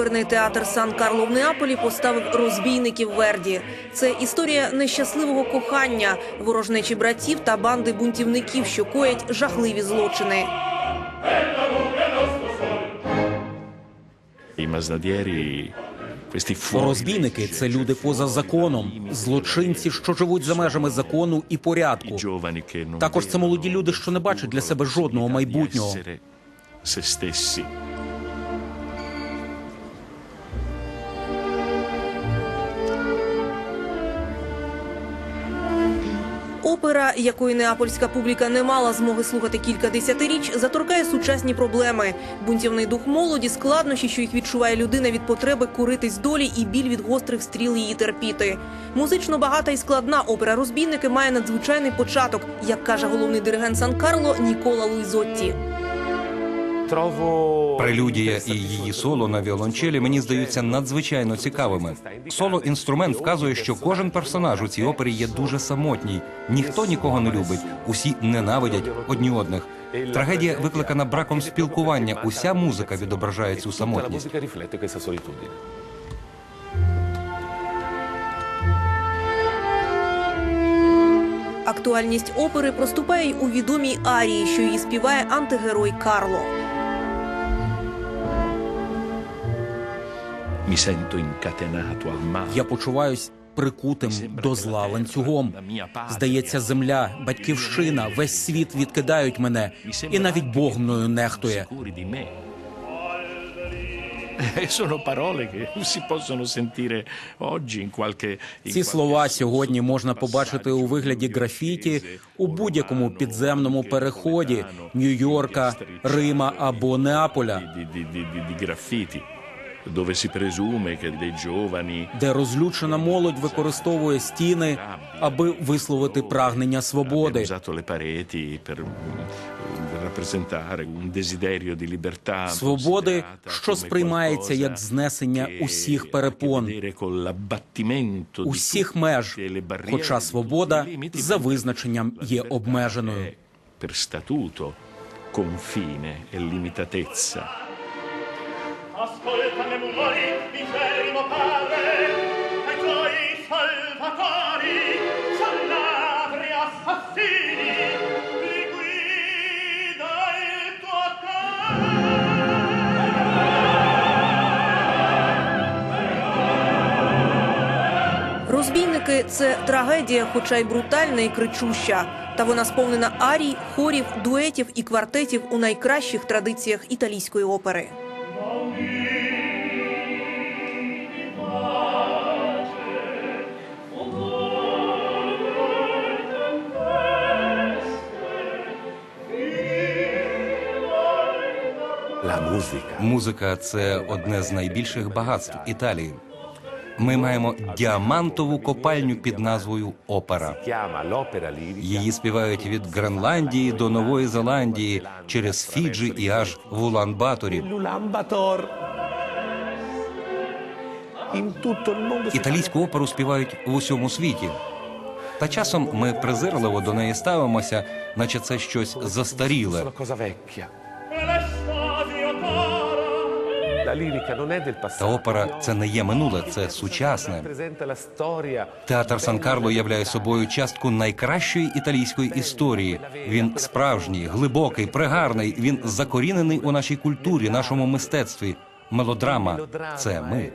оперний театр Сан Карло в Неаполі поставив розбійників Верді. Це історія нещасливого кохання, ворожнечі братів та банди бунтівників, що коять жахливі злочини. Questi fuori Розбійники це люди поза законом, злочинці, що живуть за межами закону і порядку. Також це молоді люди, що не бачать для себе жодного майбутнього. Опера, якої неапольська публіка не мала змоги слухати кілька десятиріч, заторкає сучасні проблеми: бунтівний дух молоді, складнощі, що їх відчуває людина від потреби куритись долі і біль від гострих стріл її терпіти. Музично багата і складна опера розбійники має надзвичайний початок, як каже головний диригент Сан Карло Нікола Луїзотті. Прелюдія і її соло на віолончелі мені здаються надзвичайно цікавими. Соло інструмент вказує, що кожен персонаж у цій опері є дуже самотній. Ніхто нікого не любить, усі ненавидять одні одних. Трагедія викликана браком спілкування. Уся музика відображає цю самотність. Актуальність опери проступає й у відомій арії, що її співає антигерой Карло. Я почуваюсь прикутим до зла ланцюгом. Здається, земля, батьківщина, весь світ відкидають мене, і навіть Бог мною нехтує. In Ці слова сьогодні можна побачити у вигляді графіті у будь-якому підземному переході Нью-Йорка, Рима або Неаполя, де розлючена молодь використовує стіни, аби висловити прагнення свободи. Свободи, що сприймається як знесення усіх перепон, усіх меж, хоча свобода за визначенням є обмеженою. per statuto confine e limitatezza Ascolta muri, infermo padre, ai tuoi salvatori, son ladri assassini. Розбійники це трагедія, хоча й брутальна і кричуща. Та вона сповнена арій, хорів, дуетів і квартетів у найкращих традиціях італійської опери. Музика це одне з найбільших багатств Італії. Ми маємо діамантову копальню під назвою Опера. Її співають від Гренландії до Нової Зеландії через Фіджі і аж в Улан-Баторі. Італійську оперу співають в усьому світі. Та часом ми презирливо до неї ставимося, наче це щось застаріле. Та опера це не є минуле, це сучасне. Театр Сан Карло являє собою частку найкращої італійської історії. Він справжній, глибокий, пригарний. Він закорінений у нашій культурі, нашому мистецтві. Мелодрама це ми.